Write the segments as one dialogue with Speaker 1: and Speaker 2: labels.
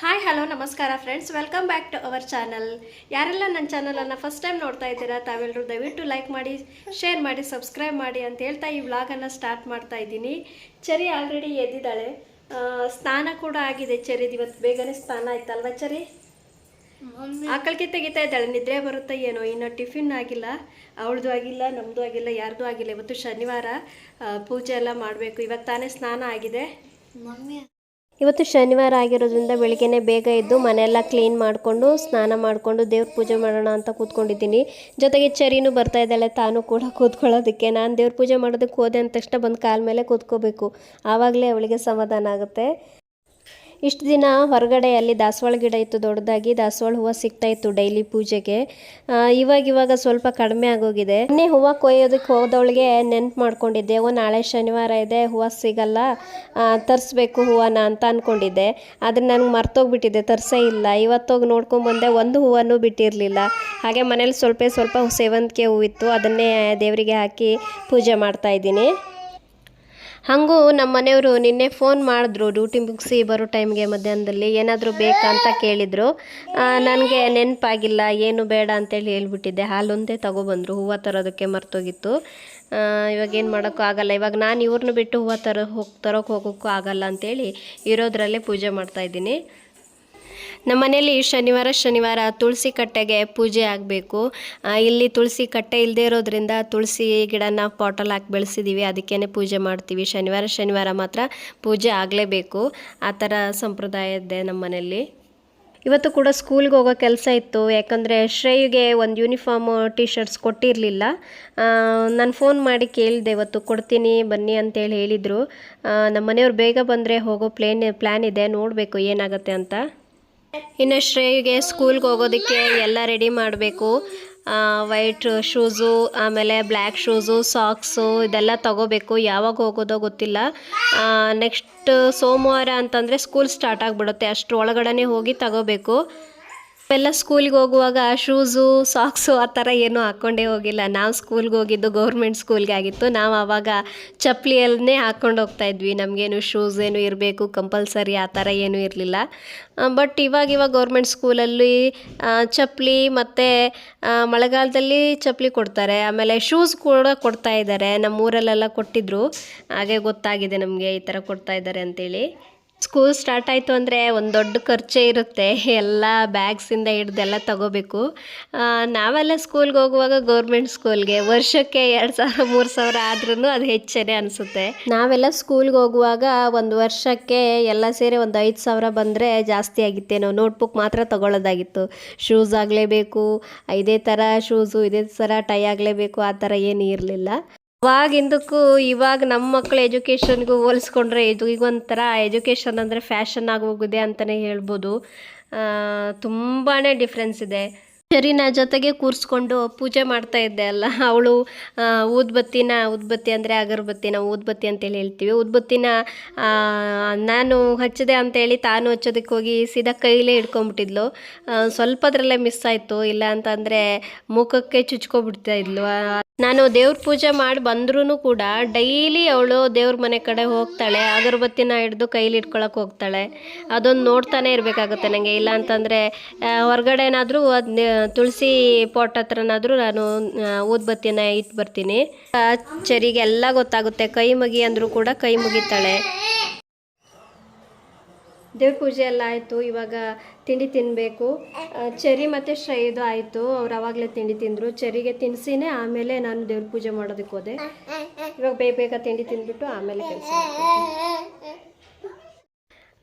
Speaker 1: Hi hello ನಮಸ್ಕಾರ friends welcome back to our channel ಯಾರೆಲ್ಲ ನನ್ನ ಚಾನಲನ್ನು ಫಸ್ಟ್ ಟೈಮ್ ನೋಡ್ತಾ ಇದ್ದೀರಾ ತಾವೆಲ್ಲರೂ ದಯವಿಟ್ಟು ಲೈಕ್ ಮಾಡಿ ಶೇರ್ ಮಾಡಿ ಸಬ್ಸ್ಕ್ರೈಬ್ ಮಾಡಿ ಅಂತ ಹೇಳ್ತಾ ಈ ವ್ಲಾಗನ್ನು ಸ್ಟಾರ್ಟ್ ಮಾಡ್ತಾ ಇದ್ದೀನಿ. ಚರಿ ಆಲ್ರೆಡಿ ಎದ್ದಿದ್ದಾಳೆ. ಸ್ನಾನ ಕೂಡ ಆಗಿದೆ ಚರಿದು ಇವತ್ತು ಬೇಗನೆ ಸ್ನಾನ ಆಯ್ತಲ್ವ ಚರಿ? ಆಕಳಿಗೆ ತೆಗಿತಾ ಇದ್ದಾಳೆ ನಿದ್ರೆ ಬರುತ್ತೆ ಏನೋ ಇನ್ನೂ ಟಿಫಿನ್ ಆಗಿಲ್ಲ ಅವಳದು ಆಗಿಲ್ಲ ನಮ್ಮದು ಆಗಿಲ್ಲ ಯಾರ್ದು ಆಗಿಲ್ಲ. ಇವತ್ತು ಶನಿವಾರ ಪೂಜೆ ಎಲ್ಲ ಮಾಡಬೇಕು. ಇವತ್ತು ತಾನೇ ಸ್ನಾನ ಆಗಿದೆ. ಇವತ್ತು ಶನಿವಾರ ಆಗಿರೋದ್ರಿಂದ ಬೆಳಿಗ್ಗೆನೆ ಬೇಗ ಎದ್ದು ಮನೆಯೆಲ್ಲ ಕ್ಲೀನ್ ಮಾಡಿಕೊಂಡು, ಸ್ನಾನ ಮಾಡಿಕೊಂಡು ದೇವ್ರ ಪೂಜೆ ಮಾಡೋಣ ಅಂತ ಕೂತ್ಕೊಂಡಿದ್ದೀನಿ. ಜೊತೆಗೆ ಚರಿನೂ ಬರ್ತಾ ಇದ್ದಾಳೆ, ತಾನು ಕೂಡ ಕೂತ್ಕೊಳ್ಳೋದಕ್ಕೆ. ನಾನು ದೇವ್ರ ಪೂಜೆ ಮಾಡೋದಕ್ಕೆ ಹೋದೆ ಅಂದ ತಕ್ಷಣ ಬಂದು ಕಾಲ ಮೇಲೆ ಕೂತ್ಕೋಬೇಕು. ಆವಾಗಲೇ ಅವಳಿಗೆ ಸಮಾಧಾನ ಆಗುತ್ತೆ. ಇಷ್ಟು ದಿನ ಹೊರಗಡೆ ಅಲ್ಲಿ ದಾಸವಾಳ ಗಿಡ ಇತ್ತು, ದೊಡ್ಡದಾಗಿ ದಾಸವಾಳ ಹೂವು ಸಿಗ್ತಾ ಇತ್ತು ಡೈಲಿ ಪೂಜೆಗೆ. ಇವಾಗ ಇವಾಗ ಸ್ವಲ್ಪ ಕಡಿಮೆ ಆಗೋಗಿದೆ. ಮೊನ್ನೆ ಹೂವು ಕೊಯ್ಯೋದಕ್ಕೆ ಹೋದವಳಿಗೆ ನೆನ್ಪು ಮಾಡ್ಕೊಂಡಿದ್ದೆ, ಓ, ನಾಳೆ ಶನಿವಾರ ಇದೆ, ಹೂವು ಸಿಗಲ್ಲ ತರಿಸ್ಬೇಕು ಹೂವನ ಅಂತ ಅಂದ್ಕೊಂಡಿದ್ದೆ ಆದರೆ ನನಗೆ ಮರ್ತೋಗ್ಬಿಟ್ಟಿದೆ, ತರಿಸೇ ಇಲ್ಲ. ಇವತ್ತೋಗಿ ನೋಡ್ಕೊಂಬಂದೆ ಒಂದು ಹೂವನ್ನು ಬಿಟ್ಟಿರಲಿಲ್ಲ. ಹಾಗೆ ಮನೇಲಿ ಸ್ವಲ್ಪ ಸ್ವಲ್ಪ ಸೇವಂತಿಗೆ ಹೂವಿತ್ತು ಅದನ್ನೇ ದೇವರಿಗೆ ಹಾಕಿ ಪೂಜೆ ಮಾಡ್ತಾ ಇದ್ದೀನಿ. ಹಾಗೂ ನಮ್ಮ ಮನೆಯವರು ನಿನ್ನೆ ಫೋನ್ ಮಾಡಿದ್ರು ಡ್ಯೂಟಿ ಮುಗಿಸಿ ಬರೋ ಟೈಮ್ಗೆ ಮಧ್ಯಾಹ್ನದಲ್ಲಿ ಏನಾದರೂ ಬೇಕಾ ಅಂತ ಕೇಳಿದರು. ನನಗೆ ನೆನಪಾಗಿಲ್ಲ, ಏನು ಬೇಡ ಅಂತೇಳಿ ಹೇಳ್ಬಿಟ್ಟಿದ್ದೆ. ಹಾಲೊಂದೇ ತಗೊಬಂದರು, ಹೂವು ತರೋದಕ್ಕೆ ಮರ್ತೋಗಿತ್ತು. ಇವಾಗ ಏನು ಮಾಡೋಕ್ಕೂ ಆಗಲ್ಲ. ಇವಾಗ ನಾನು ಇವ್ರನ್ನ ಬಿಟ್ಟು ಹೂವು ತರೋ, ಹೋಗಿ ತರೋಕ್ಕೆ ಹೋಗೋಕ್ಕೂ ಆಗಲ್ಲ ಅಂತೇಳಿ ಇರೋದ್ರಲ್ಲೇ ಪೂಜೆ ಮಾಡ್ತಾಯಿದ್ದೀನಿ ನಮ್ಮ ಮನೇಲಿ ಶನಿವಾರ ಶನಿವಾರ ತುಳಸಿ ಕಟ್ಟೆಗೆ ಪೂಜೆ ಆಗಬೇಕು. ಇಲ್ಲಿ ತುಳಸಿ ಕಟ್ಟೆ ಇಲ್ಲದೆ ಇರೋದ್ರಿಂದ ತುಳಸಿ ಗಿಡನ ಪಾಟಲ್ಲಿ ಹಾಕಿ ಬೆಳೆಸಿದ್ದೀವಿ ಅದಕ್ಕೇ ಪೂಜೆ ಮಾಡ್ತೀವಿ. ಶನಿವಾರ ಶನಿವಾರ ಮಾತ್ರ ಪೂಜೆ ಆಗಲೇಬೇಕು. ಆ ಥರ ಸಂಪ್ರದಾಯ ಇದೆ ನಮ್ಮ ಮನೆಯಲ್ಲಿ ಇವತ್ತು ಕೂಡ ಸ್ಕೂಲ್ಗೆ ಹೋಗೋ ಕೆಲಸ ಇತ್ತು. ಯಾಕಂದರೆ ಶ್ರೇಯುಗೆ ಒಂದು ಯೂನಿಫಾರ್ಮ್ ಟಿ ಶರ್ಟ್ಸ್ ಕೊಟ್ಟಿರಲಿಲ್ಲ ನಾನು ಫೋನ್ ಮಾಡಿ ಕೇಳಿದೆ, ಇವತ್ತು ಕೊಡ್ತೀನಿ, ಬನ್ನಿ ಅಂತೇಳಿ ಹೇಳಿದರು. ನಮ್ಮ ಮನೆಯವ್ರು ಬೇಗ ಬಂದರೆ ಹೋಗೋ ಪ್ಲೇನ್ ಪ್ಲ್ಯಾನ್ ಇದೆ. ನೋಡಬೇಕು ಏನಾಗುತ್ತೆ ಅಂತ. ಇನ್ನು ಶ್ರೇಯಿಗೆ ಸ್ಕೂಲ್ಗೆ ಹೋಗೋದಕ್ಕೆ ಎಲ್ಲ ರೆಡಿ ಮಾಡಬೇಕು. ವೈಟ್ ಶೂಸು, ಆಮೇಲೆ ಬ್ಲ್ಯಾಕ್ ಶೂಸು, ಸಾಕ್ಸು ಇದೆಲ್ಲ ತಗೋಬೇಕು. ಯಾವಾಗ ಹೋಗೋದೋ ಗೊತ್ತಿಲ್ಲ. ನೆಕ್ಸ್ಟ್ ಸೋಮವಾರ ಅಂತಂದರೆ ಸ್ಕೂಲ್ ಸ್ಟಾರ್ಟ್ ಆಗಿಬಿಡುತ್ತೆ. ಅಷ್ಟು ಒಳಗಡೆ ಹೋಗಿ ತಗೋಬೇಕು. ಎಲ್ಲ ಸ್ಕೂಲ್ಗೆ ಹೋಗುವಾಗ ಶೂಸು ಸಾಕ್ಸು ಆ ಥರ ಏನೂ ಹಾಕ್ಕೊಂಡೇ ಹೋಗಿಲ್ಲ. ನಾವು ಸ್ಕೂಲ್ಗೆ ಹೋಗಿದ್ದು ಗೌರ್ಮೆಂಟ್ ಸ್ಕೂಲ್ಗೆ ಆಗಿತ್ತು. ನಾವು ಆವಾಗ ಚಪ್ಪಲಿಯಲ್ಲೇ ಹಾಕ್ಕೊಂಡು ಹೋಗ್ತಾ ಇದ್ವಿ. ನಮಗೇನು ಶೂಸ್ ಏನು ಇರಬೇಕು ಕಂಪಲ್ಸರಿ ಆ ಥರ ಏನೂ ಇರಲಿಲ್ಲ. ಬಟ್ ಇವಾಗ ಇವಾಗ ಗೌರ್ಮೆಂಟ್ ಸ್ಕೂಲಲ್ಲಿ ಚಪ್ಪಲಿ ಮತ್ತು ಮಳೆಗಾಲದಲ್ಲಿ ಚಪ್ಪಲಿ ಕೊಡ್ತಾರೆ. ಆಮೇಲೆ ಶೂಸ್ ಕೂಡ ಕೊಡ್ತಾ ಇದ್ದಾರೆ. ನಮ್ಮ ಊರಲ್ಲೆಲ್ಲ ಕೊಟ್ಟಿದ್ರು. ಹಾಗೆ ಗೊತ್ತಾಗಿದೆ ನಮಗೆ ಈ ಥರ ಕೊಡ್ತಾ ಇದ್ದಾರೆ ಅಂತೇಳಿ. ಸ್ಕೂಲ್ ಸ್ಟಾರ್ಟ್ ಆಯಿತು ಅಂದರೆ ಒಂದು ದೊಡ್ಡ ಖರ್ಚೇ ಇರುತ್ತೆ. ಎಲ್ಲ ಬ್ಯಾಗ್ಸಿಂದ ಹಿಡ್ದೆಲ್ಲ ತಗೋಬೇಕು. ನಾವೆಲ್ಲ ಸ್ಕೂಲ್ಗೆ ಹೋಗುವಾಗ ಗೌರ್ಮೆಂಟ್ ಸ್ಕೂಲ್ಗೆ ವರ್ಷಕ್ಕೆ ಎರಡು ಸಾವಿರ, ಮೂರು ಸಾವಿರ ಆದ್ರೂ ಅದು ಹೆಚ್ಚೇ ಅನಿಸುತ್ತೆ. ನಾವೆಲ್ಲ ಸ್ಕೂಲ್ಗೆ ಹೋಗುವಾಗ ಒಂದು ವರ್ಷಕ್ಕೆ ಎಲ್ಲ ಸೇರಿ ಒಂದು ಐದು ಸಾವಿರ ಬಂದರೆ ಜಾಸ್ತಿ ಆಗಿತ್ತೇನೋ ನೋಟ್ಬುಕ್ ಮಾತ್ರ ತಗೊಳ್ಳೋದಾಗಿತ್ತು ಶೂಸ್ ಆಗಲೇಬೇಕು ಇದೇ ಥರ ಶೂಸು ಇದೇ ಥರ ಟೈ ಆಗಲೇಬೇಕು, ಆ ಥರ ಏನೂ ಇರಲಿಲ್ಲ. ಅವಾಗಿಂದಕ್ಕೂ ಇವಾಗ ನಮ್ಮ ಮಕ್ಕಳ ಎಜುಕೇಷನ್ಗೂ ಹೋಲಿಸ್ಕೊಂಡ್ರೆ ಇದು ಈಗ ಒಂಥರ ಎಜುಕೇಷನ್ ಅಂದರೆ ಫ್ಯಾಷನ್ ಆಗೋಗಿದೆ ಅಂತಲೇ ಹೇಳ್ಬೋದು. ತುಂಬಾ ಡಿಫ್ರೆನ್ಸ್ ಇದೆ. ಶರೀನ ಜೊತೆಗೆ ಕೂರಿಸ್ಕೊಂಡು ಪೂಜೆ ಮಾಡ್ತಾ ಇದ್ದೆ ಅಲ್ಲ. ಅವಳು ಊದ್ಬತ್ತಿನ ಊದ್ಬತ್ತಿ ಅಂದರೆ ಅಗರಬತ್ತಿ ನಾವು ಊದ್ಬತ್ತಿ ಅಂತೇಳಿ ಹೇಳ್ತೀವಿ. ಊದ್ಬತ್ತಿನ ಆ, ನಾನು ಹಚ್ಚಿದೆ ಅಂತೇಳಿ ತಾನು ಹಚ್ಚೋದಕ್ಕೆ ಹೋಗಿ ಸೀದಾ ಕೈಲೇ ಹಿಡ್ಕೊಂಬಿಟ್ಟಿದ್ಲು. ಸ್ವಲ್ಪ ಅದರಲ್ಲೇ ಮಿಸ್ ಆಯಿತು. ಇಲ್ಲ ಅಂತಂದರೆ ಮುಖಕ್ಕೆ ಚುಚ್ಕೊಬಿಡ್ತಾ ಇದ್ಲು. ನಾನು ದೇವ್ರ ಪೂಜೆ ಮಾಡಿ ಬಂದ್ರೂ ಕೂಡ ಡೈಲಿ ಅವಳು ದೇವ್ರ ಮನೆ ಕಡೆ ಹೋಗ್ತಾಳೆ, ಅಗರಬತ್ತಿನ ಹಿಡ್ದು ಕೈಲಿ ಇಟ್ಕೊಳಕ್ಕೆ ಹೋಗ್ತಾಳೆ. ಅದೊಂದು ನೋಡ್ತಾನೆ ಇರಬೇಕಾಗುತ್ತೆ ನನಗೆ ಇಲ್ಲ ಅಂತಂದರೆ ಹೊರಗಡೆ ಏನಾದರೂ ಅದು ತುಳಸಿ ಪಾಟ್ ಹತ್ರನಾದರೂ ನಾನು ಊದ್ಬತ್ತಿನ ಇಟ್ಟು ಬರ್ತೀನಿ. ಚರಿಗೆಲ್ಲ ಗೊತ್ತಾಗುತ್ತೆ. ಕೈ ಮುಗಿ ಅಂದರೂ ಕೂಡ ಕೈ ಮುಗಿತಾಳೆ. ದೇವ್ರ ಪೂಜೆ ಎಲ್ಲ ಆಯಿತು. ಇವಾಗ ತಿಂಡಿ ತಿನ್ನಬೇಕು ಚೆರಿ ಮತ್ತು ಶ್ರೇಯದು ಆಯಿತು. ಅವ್ರು ಅವಾಗಲೇ ತಿಂಡಿ ತಿಂದರು. ಚೆರಿಗೆ ತಿನ್ಸಿನೇ ಆಮೇಲೆ ನಾನು ದೇವ್ರ ಪೂಜೆ ಮಾಡೋದಕ್ಕೆ ಹೋದೆ. ಇವಾಗ ಬೇಗ ಬೇಗ ತಿಂಡಿ ತಿಂದ್ಬಿಟ್ಟು ಆಮೇಲೆ ಕೆಲಸ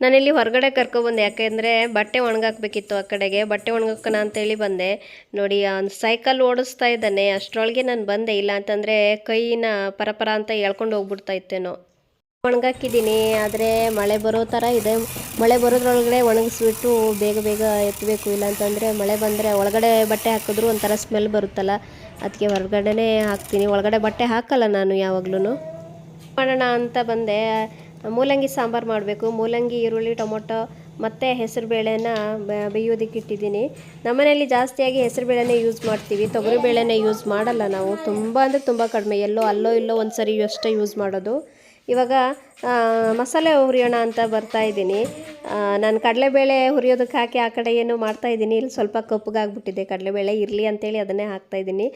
Speaker 1: ನಾನಿಲ್ಲಿ ಹೊರಗಡೆ ಕರ್ಕೊಬಂದೆ ಯಾಕೆಂದರೆ ಬಟ್ಟೆ ಒಣಗಾಕಬೇಕಿತ್ತು ಆ ಕಡೆಗೆ. ಬಟ್ಟೆ ಒಣಗಾಕೋಣ ಅಂತೇಳಿ ಬಂದೆ. ನೋಡಿ ಅವ್ನು ಸೈಕಲ್ ಓಡಿಸ್ತಾ ಇದ್ದಾನೆ. ಅಷ್ಟರೊಳಗೆ ನಾನು ಬಂದೆ. ಇಲ್ಲ ಅಂತಂದರೆ ಕೈನ ಪರಪರ ಅಂತ ಎಳ್ಕೊಂಡು ಹೋಗ್ಬಿಡ್ತಾ ಇತ್ತೇನೋ. ಒಣಗಾಕಿದ್ದೀನಿ. ಆದರೆ ಮಳೆ ಬರೋ ಥರ ಇದೆ. ಮಳೆ ಬರೋದ್ರೊಳಗಡೆ ಒಣಗಿಸ್ಬಿಟ್ಟು ಬೇಗ ಬೇಗ ಎತ್ತಬೇಕು, ಇಲ್ಲಾಂತಂದರೆ ಮಳೆ ಬಂದರೆ ಒಳಗಡೆ ಬಟ್ಟೆ ಹಾಕಿದ್ರು ಒಂಥರ ಸ್ಮೆಲ್ ಬರುತ್ತಲ್ಲ ಅದಕ್ಕೆ ಹೊರಗಡೆನೇ ಹಾಕ್ತೀನಿ. ಒಳಗಡೆ ಬಟ್ಟೆ ಹಾಕಲ್ಲ ನಾನು ಯಾವಾಗ್ಲೂ ಮಾಡೋಣ ಅಂತ ಬಂದೆ. ಮೂಲಂಗಿ ಸಾಂಬಾರು ಮಾಡಬೇಕು. ಮೂಲಂಗಿ, ಈರುಳ್ಳಿ, ಟೊಮೊಟೊ, ಮತ್ತು ಹೆಸರುಬೇಳೆನ ಬೇಯೋದಕ್ಕೆ ಇಟ್ಟಿದ್ದೀನಿ. ನಮ್ಮನೇಲಿ ಜಾಸ್ತಿಯಾಗಿ ಹೆಸರುಬೇಳೆನೇ ಯೂಸ್ ಮಾಡ್ತೀವಿ. ತೊಗರಿಬೇಳೆನೇ ಯೂಸ್ ಮಾಡಲ್ಲ ನಾವು. ತುಂಬ ಅಂದರೆ ತುಂಬ ಕಡಿಮೆ. ಎಲ್ಲೋ ಅಲ್ಲೋ ಇಲ್ಲೋ ಒಂದು ಸರಿ ಅಷ್ಟೇ ಯೂಸ್ ಮಾಡೋದು. ಇವಾಗ ಮಸಾಲೆ ಹುರಿಯೋಣ ಅಂತ ಬರ್ತಾ ಇದ್ದೀನಿ. ನಾನು ಕಡಲೆಬೇಳೆ ಹುರಿಯೋದಕ್ಕೆ ಹಾಕಿ ಆ ಕಡೆ ಏನು ಮಾಡ್ತಾ ಇದ್ದೀನಿ. ಇಲ್ಲಿ ಸ್ವಲ್ಪ ಕಪ್ಪಗಾಗ್ಬಿಟ್ಟಿದೆ. ಕಡಲೆಬೇಳೆ ಇರಲಿ ಅಂತೇಳಿ ಅದನ್ನೇ ಹಾಕ್ತಾ ಇದ್ದೀನಿ.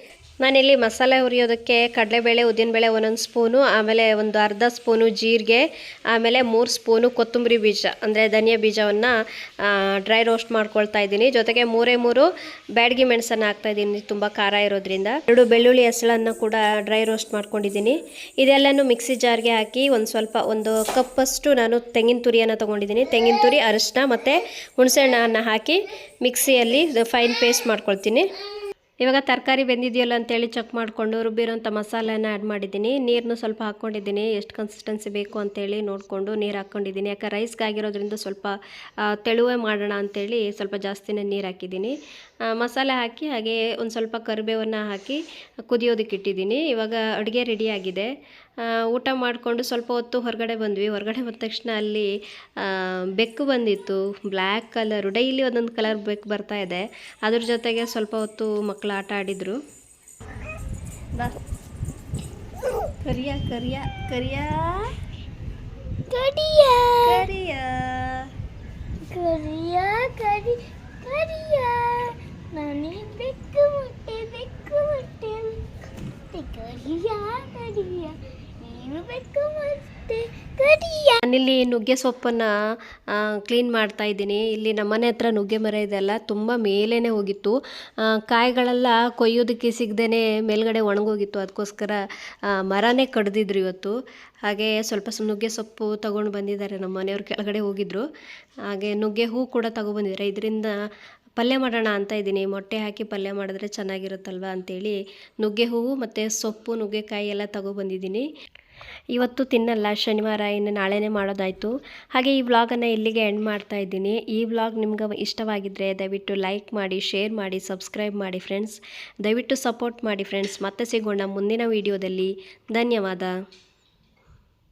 Speaker 1: ನಾನಿಲ್ಲಿ ಮಸಾಲೆ ಹುರಿಯೋದಕ್ಕೆ ಕಡಲೆಬೇಳೆ, ಉದ್ದಿನಬೇಳೆ ಒಂದೊಂದು ಸ್ಪೂನು, ಆಮೇಲೆ ಒಂದು ಅರ್ಧ ಸ್ಪೂನು ಜೀರಿಗೆ, ಆಮೇಲೆ ಮೂರು ಸ್ಪೂನು ಕೊತ್ತಂಬರಿ ಬೀಜ, ಅಂದರೆ ಧನಿಯಾ ಬೀಜವನ್ನು ಡ್ರೈ ರೋಸ್ಟ್ ಮಾಡ್ಕೊಳ್ತಾ ಇದ್ದೀನಿ. ಜೊತೆಗೆ ಮೂರೇ ಮೂರು ಬ್ಯಾಡಗಿ ಮೆಣಸನ್ನು ಹಾಕ್ತಾ ಇದ್ದೀನಿ. ತುಂಬ ಖಾರ ಇರೋದ್ರಿಂದ. ಎರಡು ಬೆಳ್ಳುಳ್ಳಿ ಹೆಸಳನ್ನು ಕೂಡ ಡ್ರೈ ರೋಸ್ಟ್ ಮಾಡ್ಕೊಂಡಿದ್ದೀನಿ. ಇದೆಲ್ಲನೂ ಮಿಕ್ಸಿ ಜಾರ್ಗೆ ಹಾಕಿ ಒಂದು ಸ್ವಲ್ಪ ಒಂದು ಕಪ್ಪಷ್ಟು ನಾನು ತೆಂಗಿನ ತುರಿಯನ್ನು ತೊಗೊಂಡಿದ್ದೀನಿ. ತೆಂಗಿನ ತುರಿ ಅರಿಶಿನ ಮತ್ತು ಹುಣಸೆಹಣ್ಣನ್ನು ಹಾಕಿ ಮಿಕ್ಸಿಯಲ್ಲಿ ಫೈನ್ ಪೇಸ್ಟ್ ಮಾಡ್ಕೊಳ್ತೀನಿ. ಇವಾಗ ತರಕಾರಿ ಬೆಂದಿದೆಯಲ್ಲ ಅಂತೇಳಿ ಚೆಕ್ ಮಾಡಿಕೊಂಡು ರುಬ್ಬಿರೋಂಥ ಮಸಾಲೆನ ಆ್ಯಡ್ ಮಾಡಿದ್ದೀನಿ. ನೀರನ್ನು ಸ್ವಲ್ಪ ಹಾಕ್ಕೊಂಡಿದ್ದೀನಿ ಎಷ್ಟು ಕನ್ಸಿಸ್ಟೆನ್ಸಿ ಬೇಕು ಅಂತೇಳಿ ನೋಡಿಕೊಂಡು ನೀರು ಹಾಕ್ಕೊಂಡಿದ್ದೀನಿ ಯಾಕೆ ರೈಸ್ಗೆ ಆಗಿರೋದ್ರಿಂದ ಸ್ವಲ್ಪ ತೆಳುವೆ ಮಾಡೋಣ ಅಂತೇಳಿ ಸ್ವಲ್ಪ ಜಾಸ್ತಿನೇ ನೀರು ಹಾಕಿದ್ದೀನಿ. ಮಸಾಲೆ ಹಾಕಿ ಹಾಗೆ ಒಂದು ಸ್ವಲ್ಪ ಕರಿಬೇವನ್ನು ಹಾಕಿ ಕುದಿಯೋದಕ್ಕೆ ಇಟ್ಟಿದ್ದೀನಿ. ಇವಾಗ ಅಡುಗೆ ರೆಡಿಯಾಗಿದೆ ಊಟ ಮಾಡಿಕೊಂಡು ಸ್ವಲ್ಪ ಹೊತ್ತು ಹೊರಗಡೆ ಬಂದ್ವಿ. ಹೊರಗಡೆ ಬಂದ ತಕ್ಷಣ ಅಲ್ಲಿ ಬೆಕ್ಕು ಬಂದಿತ್ತು. ಬ್ಲ್ಯಾಕ್ ಕಲರು ಡೈಲಿ ಒಂದೊಂದು ಕಲರ್ ಬೆಕ್ಕು ಬರ್ತಾ ಇದೆ. ಅದ್ರ ಜೊತೆಗೆ ಸ್ವಲ್ಪ ಹೊತ್ತು ಮಕ್ಕಳು ಆಟ ಆಡಿದರು. ಕರಿಯ ಕರಿಯ ಕರಿಯ.
Speaker 2: ಕರಿಯ.
Speaker 1: ಕರಿಯ.
Speaker 2: ಕರಿಯ ಕರಿ ಕರಿಯ ನಾನೇ ಬೆಕ್ಕು ಮುಟ್ಟೆ ಬೆಕ್ಕು ಮುಟ್ಟೆ ಮುಟ್ಟೆ ಕರಿಯ ಕರಿಯ ನೀನು ಬೆಕ್ಕು ಮುಟ್ಟೆ ಕರಿಯ
Speaker 1: ನಾನಿಲ್ಲಿ ನುಗ್ಗೆ ಸೊಪ್ಪನ್ನು ಕ್ಲೀನ್ ಮಾಡ್ತಾ ಇದ್ದೀನಿ. ಇಲ್ಲಿ ನಮ್ಮನೆ ಹತ್ರ ನುಗ್ಗೆ ಮರ ಇದೆಲ್ಲ ತುಂಬ ಮೇಲೇ ಹೋಗಿತ್ತು. ಕಾಯಿಗಳೆಲ್ಲ ಕೊಯ್ಯೋದಕ್ಕೆ ಸಿಗದೇ ಮೇಲ್ಗಡೆ ಒಣಗೋಗಿತ್ತು. ಅದಕ್ಕೋಸ್ಕರ ಮರನೇ ಕಡ್ದಿದ್ರು ಇವತ್ತು. ಹಾಗೆ ಸ್ವಲ್ಪ ನುಗ್ಗೆ ಸೊಪ್ಪು ತಗೊಂಡು ಬಂದಿದ್ದಾರೆ ನಮ್ಮ ಮನೆಯವ್ರ, ಕೆಳಗಡೆ ಹೋಗಿದ್ರು. ಹಾಗೆ ನುಗ್ಗೆ ಹೂ ಕೂಡ ತೊಗೊಬಂದಿದ್ದಾರೆ ಇದರಿಂದ ಪಲ್ಯ ಮಾಡೋಣ ಅಂತ ಇದ್ದೀನಿ. ಮೊಟ್ಟೆ ಹಾಕಿ ಪಲ್ಯ ಮಾಡಿದ್ರೆ ಚೆನ್ನಾಗಿರುತ್ತಲ್ವ ಅಂಥೇಳಿ ನುಗ್ಗೆ ಹೂವು ಮತ್ತು ಸೊಪ್ಪು, ನುಗ್ಗೆಕಾಯಿ ಎಲ್ಲ ತಗೊಬಂದಿದ್ದೀನಿ ಇವತ್ತು ತಿನ್ನಲ್ಲ, ಶನಿವಾರ ಇನ್ನು ನಾಳೆನೇ ಮಾಡೋದಾಯಿತು. ಹಾಗೆ ಈ ವ್ಲಾಗನ್ನು ಇಲ್ಲಿಗೆ ಎಂಡ್ ಮಾಡ್ತಾ ಇದ್ದೀನಿ. ಈ ವ್ಲಾಗ್ ನಿಮ್ಗೆ ಇಷ್ಟವಾಗಿದ್ದರೆ ದಯವಿಟ್ಟು ಲೈಕ್ ಮಾಡಿ, ಶೇರ್ ಮಾಡಿ, ಸಬ್ಸ್ಕ್ರೈಬ್ ಮಾಡಿ ಫ್ರೆಂಡ್ಸ್ ದಯವಿಟ್ಟು ಸಪೋರ್ಟ್ ಮಾಡಿ ಫ್ರೆಂಡ್ಸ್ ಮತ್ತೆ ಸಿಗೋಣ ಮುಂದಿನ ವೀಡಿಯೋದಲ್ಲಿ ಧನ್ಯವಾದ.